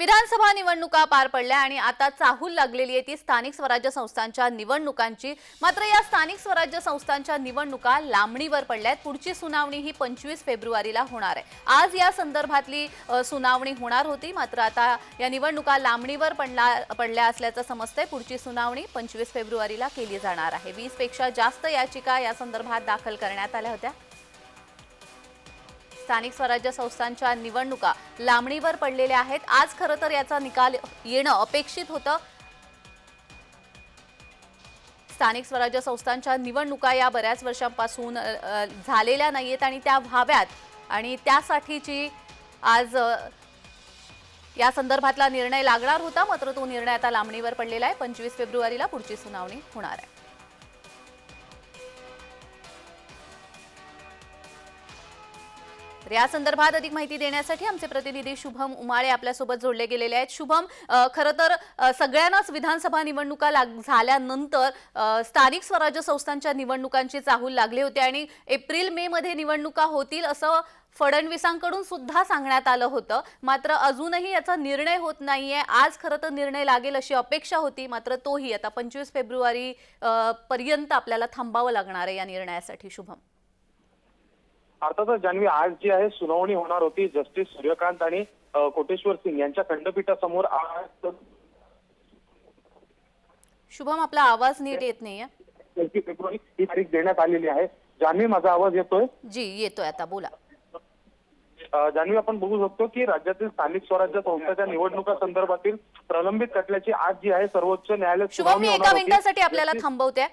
विधानसभा निवडणुका पार पडल्या आणि आता चाहूल लागलेली आहे ती स्थानिक स्वराज्य संस्थांच्या निवडणुकांची. मात्र या स्थानिक स्वराज्य संस्थांच्या निवडणुका लांबणीवर पडल्या आहेत. पुढची सुनावणी ही पंचवीस फेब्रुवारीला होणार आहे. आज या संदर्भातली सुनावणी होणार होती. मात्र आता या निवडणुका लांबणीवर पडला पडल्या असल्याचं समजतंय. पुढची सुनावणी पंचवीस फेब्रुवारीला केली जाणार आहे. वीसपेक्षा जास्त याचिका या संदर्भात दाखल करण्यात आल्या होत्या. स्थानिक स्वराज्य संस्थांच्या निवडणुका लांबणीवर पडलेल्या आहेत. आज खरं तर याचा निकाल येणं अपेक्षित होतं. स्थानिक स्वराज्य संस्थांच्या निवडणुका या बऱ्याच वर्षांपासून झालेल्या नाही झालेल्या नाहीयेत आणि त्या व्हाव्यात. आणि त्यासाठीची आज या संदर्भातला निर्णय लागणार होता मात्र तो निर्णय आता लांबणीवर पडलेला आहे. पंचवीस फेब्रुवारीला पुढची सुनावणी होणार आहे. तर या संदर्भात अधिक माहिती देण्यासाठी आमचे प्रतिनिधी शुभम उमाळे आपल्यासोबत जोडले गेलेले आहेत. शुभम खरं तर सगळ्यांनाच विधानसभा निवडणुका लाग झाल्यानंतर स्थानिक स्वराज्य संस्थांच्या निवडणुकांची चाहूल लागली होती आणि एप्रिल मे मध्ये निवडणुका होतील असं फडणवीसांकडून सुद्धा सांगण्यात आलं होतं. मात्र अजूनही याचा निर्णय होत नाहीये. आज खरं तर निर्णय लागेल अशी अपेक्षा होती. मात्र तोही आता पंचवीस फेब्रुवारी पर्यंत आपल्याला थांबावं लागणार आहे या निर्णयासाठी. शुभम. अर्थातच जान्हवी आज जी आहे सुनावणी होणार होती जस्टिस सूर्यकांत आणि कोटेश्वर सिंग यांच्या खंडपीठासमोर आज शुभम आपला आवाज नीट येत नाहीये. पंचवीस फेब्रुवारी ही तारीख देण्यात आलेली आहे. जान्हवी माझा आवाज येतोय? जी येतोय आता बोला. जान्हवी आपण बघू शकतो की राज्यातील स्थानिक स्वराज्य संस्थाच्या निवडणुका संदर्भातील प्रलंबित खटल्याची आज जी आहे सर्वोच्च सुनावणी एका. मिनिटासाठी आपल्याला थांबवते.